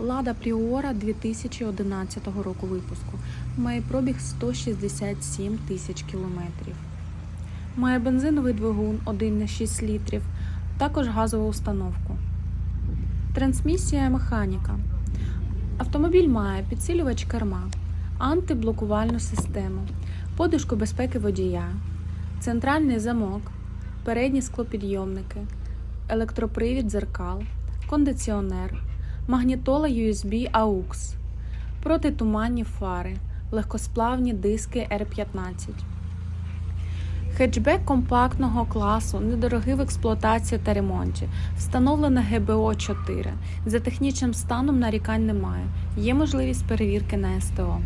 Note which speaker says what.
Speaker 1: Лада Пріора 2011 року випуску. Має пробіг 167 тисяч кілометрів. Має бензиновий двигун 1,6 літрів, також газову установку. Трансмісія механіка. Автомобіль має підсилювач керма, антиблокувальну систему, подушку безпеки водія, центральний замок, передні склопідйомники, електропривід дзеркал, кондиціонер, магнітола USB AUX, протитуманні фари, легкосплавні диски R15. Хетчбек компактного класу, недорогий в експлуатації та ремонті, встановлено ГБО 4. За технічним станом нарікань немає. Є можливість перевірки на СТО.